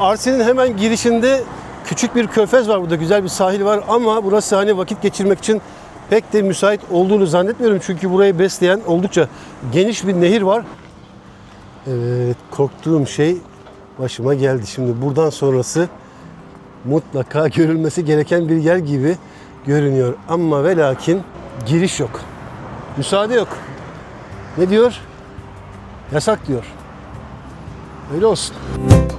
Arsin'in hemen girişinde küçük bir körfez var burada. Güzel bir sahil var ama burası hani vakit geçirmek için pek de müsait olduğunu zannetmiyorum. Çünkü burayı besleyen oldukça geniş bir nehir var. Evet korktuğum şey başıma geldi. Şimdi buradan sonrası mutlaka görülmesi gereken bir yer gibi görünüyor. Ama ve lakin giriş yok. Müsaade yok. Ne diyor? Yasak diyor. Öyle olsun.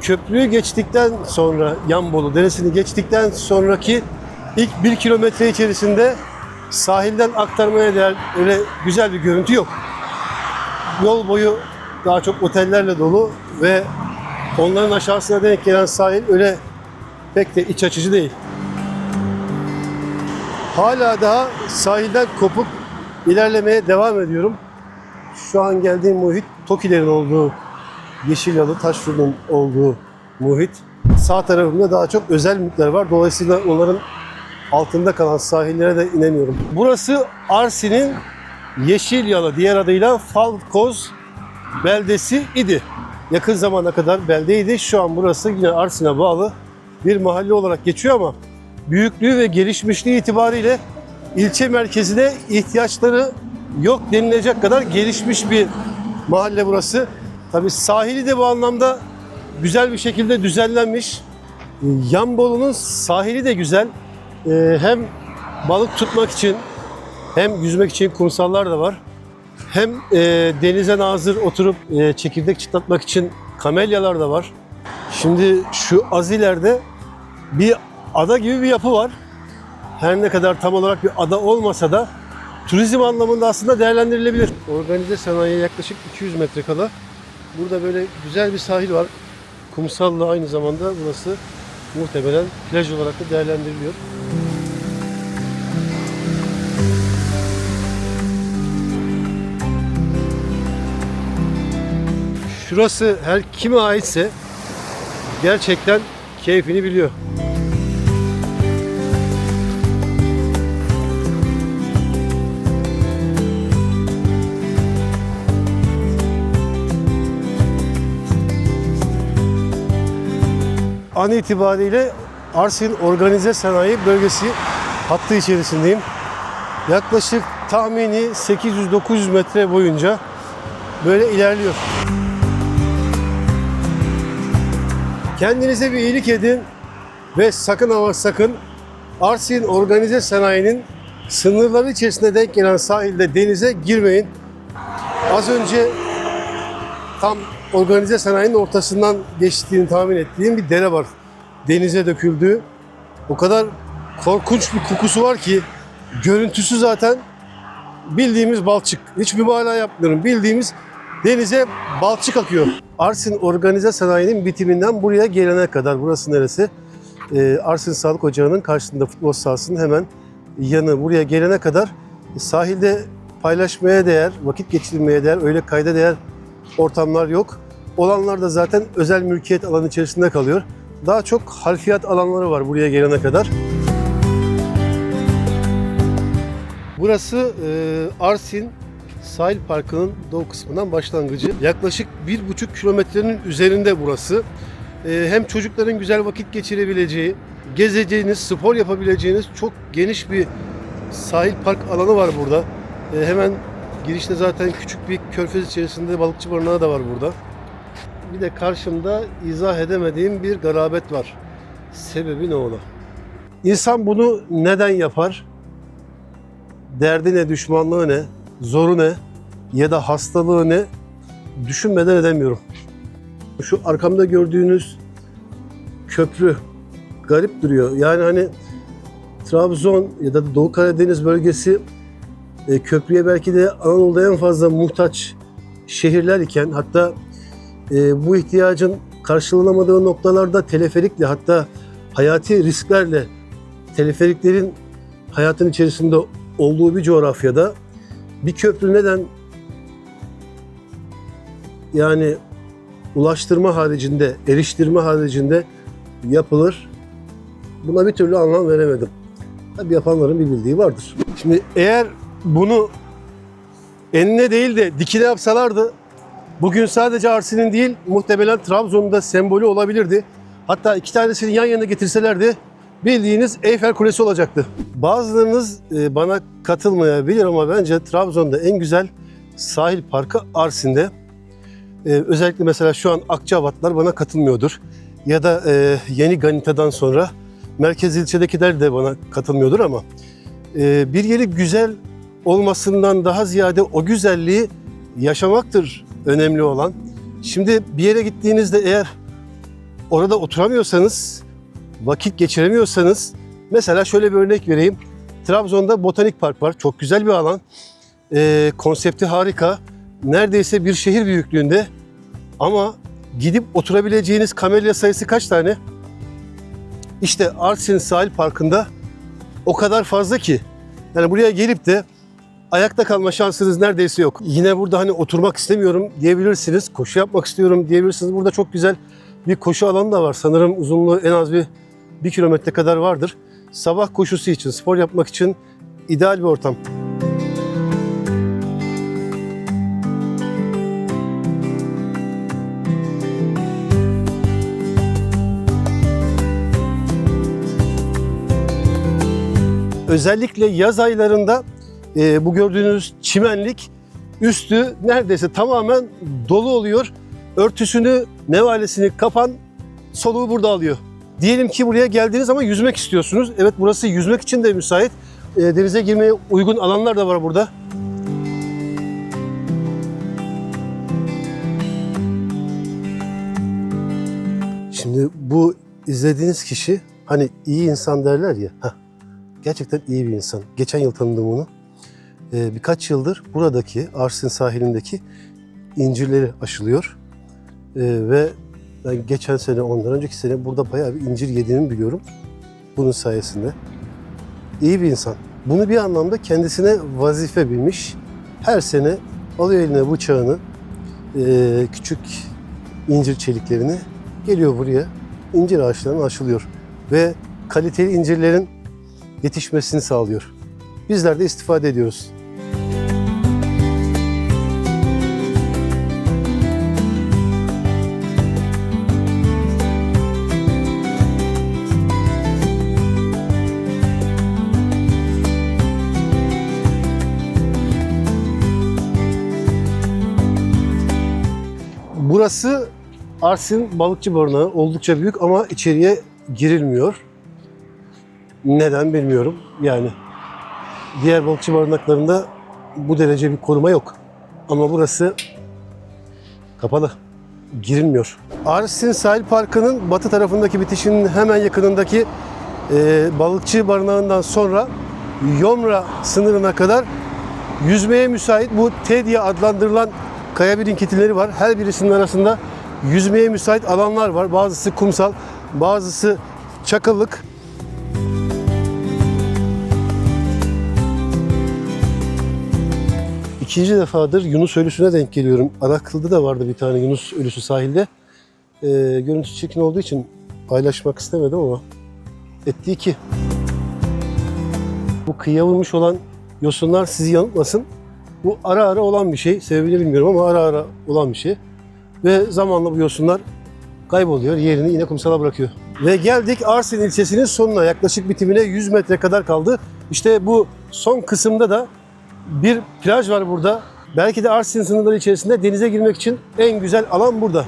Köprüyü geçtikten sonra Yanbolu Deresi'ni geçtikten sonraki ilk bir kilometre içerisinde sahilden aktarmaya değer öyle güzel bir görüntü yok. Yol boyu daha çok otellerle dolu ve onların aşağısına denk gelen sahil öyle pek de iç açıcı değil. Hala daha sahilden kopuk ilerlemeye devam ediyorum. Şu an geldiğim muhit Tokilerin olduğu Yeşilyalı Taşfır'ın olduğu muhit. Sağ tarafımda daha çok özel mülkler var. Dolayısıyla onların altında kalan sahillere de inemiyorum. Burası Arsin'in Yeşilyalı diğer adıyla Falkoz beldesi idi. Yakın zamana kadar beldeydi. Şu an burası yine Arsin'e bağlı bir mahalle olarak geçiyor ama büyüklüğü ve gelişmişliği itibariyle ilçe merkezine ihtiyaçları yok denilecek kadar gelişmiş bir mahalle burası. Tabii sahili de bu anlamda güzel bir şekilde düzenlenmiş. Yanbolu'nun sahili de güzel. Ee, hem balık tutmak için hem yüzmek için kumsallar da var. Hem e, denize nazır oturup e, çekirdek çıtlatmak için kamelyalar da var. Şimdi şu az ileride bir ada gibi bir yapı var. Her ne kadar tam olarak bir ada olmasa da turizm anlamında aslında değerlendirilebilir. Organize sanayiye yaklaşık 200 metre kala burada böyle güzel bir sahil var. Kumsalla aynı zamanda burası muhtemelen plaj olarak da değerlendiriliyor. Şurası her kime aitse gerçekten keyfini biliyor. An itibariyle Arsin Organize Sanayi Bölgesi hattı içerisindeyim. Yaklaşık tahmini 800-900 metre boyunca böyle ilerliyor. Kendinize bir iyilik edin ve sakın ama sakın Arsin Organize Sanayi'nin sınırları içerisinde denk gelen sahilde denize girmeyin. Az önce tam organize sanayinin ortasından geçtiğini tahmin ettiğim bir dere var. Denize döküldüğü. O kadar korkunç bir kokusu var ki görüntüsü zaten bildiğimiz balçık. Hiç mübalağa yapmıyorum. Bildiğimiz denize balçık akıyor. Arsin Organize Sanayi'nin bitiminden buraya gelene kadar. Burası neresi? Ee, Arsin Sağlık Ocağı'nın karşısında futbol sahasının hemen yanı. Buraya gelene kadar sahilde paylaşmaya değer, vakit geçirmeye değer, öyle kayda değer ortamlar yok. Olanlar da zaten özel mülkiyet alanı içerisinde kalıyor. Daha çok harfiyat alanları var buraya gelene kadar. Burası e, Arsin Sahil Parkı'nın doğu kısmından başlangıcı. Yaklaşık bir buçuk kilometrenin üzerinde burası. E, hem çocukların güzel vakit geçirebileceği, gezeceğiniz, spor yapabileceğiniz çok geniş bir sahil park alanı var burada. E, hemen girişte zaten küçük bir körfez içerisinde balıkçı barınağı da var burada. Bir de karşımda izah edemediğim bir garabet var. Sebebi ne ola? İnsan bunu neden yapar? Derdi ne, düşmanlığı ne, zoru ne ya da hastalığı ne düşünmeden edemiyorum. Şu arkamda gördüğünüz köprü garip duruyor. Yani hani Trabzon ya da Doğu Karadeniz bölgesi e, köprüye belki de Anadolu'da en fazla muhtaç şehirler iken hatta e, bu ihtiyacın karşılanamadığı noktalarda teleferikle hatta hayati risklerle teleferiklerin hayatın içerisinde olduğu bir coğrafyada bir köprü neden yani ulaştırma haricinde, eriştirme haricinde yapılır? Buna bir türlü anlam veremedim. Tabii yapanların bir bildiği vardır. Şimdi eğer bunu enine değil de dikine yapsalardı bugün sadece Arsin'in değil muhtemelen Trabzon'un da sembolü olabilirdi. Hatta iki tanesini yan yana getirselerdi bildiğiniz Eyfel Kulesi olacaktı. Bazılarınız e, bana katılmayabilir ama bence Trabzon'da en güzel sahil parkı Arsin'de. E, özellikle mesela şu an Akçabatlar bana katılmıyordur. Ya da e, Yeni Ganita'dan sonra merkez ilçedekiler de bana katılmıyordur ama bir yeri güzel olmasından daha ziyade o güzelliği yaşamaktır önemli olan. Şimdi bir yere gittiğinizde eğer orada oturamıyorsanız, vakit geçiremiyorsanız mesela şöyle bir örnek vereyim. Trabzon'da Botanik Park var. Çok güzel bir alan. Ee, konsepti harika. Neredeyse bir şehir büyüklüğünde. Ama gidip oturabileceğiniz kamelya sayısı kaç tane? İşte Arsin Sahil Parkı'nda o kadar fazla ki. Yani buraya gelip de ayakta kalma şansınız neredeyse yok. Yine burada hani oturmak istemiyorum diyebilirsiniz. Koşu yapmak istiyorum diyebilirsiniz. Burada çok güzel bir koşu alanı da var. Sanırım uzunluğu en az bir, bir kilometre kadar vardır. Sabah koşusu için, spor yapmak için ideal bir ortam. Özellikle yaz aylarında e, bu gördüğünüz çimenlik üstü neredeyse tamamen dolu oluyor. Örtüsünü, nevalesini kapan soluğu burada alıyor. Diyelim ki buraya geldiniz ama yüzmek istiyorsunuz. Evet burası yüzmek için de müsait. E, denize girmeye uygun alanlar da var burada. Şimdi bu izlediğiniz kişi hani iyi insan derler ya. heh, gerçekten iyi bir insan. Geçen yıl tanıdım onu. Ee, birkaç yıldır buradaki Arsin sahilindeki incirleri aşılıyor. Ee, ve ben geçen sene, ondan önceki sene burada bayağı bir incir yediğimi biliyorum. Bunun sayesinde. İyi bir insan. Bunu bir anlamda kendisine vazife bilmiş. Her sene alıyor eline bıçağını, ee, küçük incir çeliklerini geliyor buraya. incir ağaçlarına aşılıyor. Ve kaliteli incirlerin yetişmesini sağlıyor. Bizler de istifade ediyoruz. Burası Arsin Balıkçı Barınağı. Oldukça büyük ama içeriye girilmiyor. Neden bilmiyorum. Yani diğer balıkçı barınaklarında bu derece bir koruma yok. Ama burası kapalı. Girilmiyor. Arsin Sahil Parkı'nın batı tarafındaki bitişinin hemen yakınındaki e, balıkçı barınağından sonra Yomra sınırına kadar yüzmeye müsait bu T diye adlandırılan kaya birikintileri var. Her birisinin arasında yüzmeye müsait alanlar var. Bazısı kumsal, bazısı çakıllık. İkinci defadır Yunus ölüsüne denk geliyorum. Araklı'da da vardı bir tane Yunus ölüsü sahilde. Ee, görüntüsü çirkin olduğu için paylaşmak istemedim ama etti ki. Bu kıyıya olan yosunlar sizi yanıltmasın. Bu ara ara olan bir şey. Sebebini bilmiyorum ama ara ara olan bir şey. Ve zamanla bu yosunlar kayboluyor. Yerini yine kumsala bırakıyor. Ve geldik Arsin ilçesinin sonuna. Yaklaşık bitimine 100 metre kadar kaldı. İşte bu son kısımda da bir plaj var burada. Belki de Arsin sınırları içerisinde denize girmek için en güzel alan burada.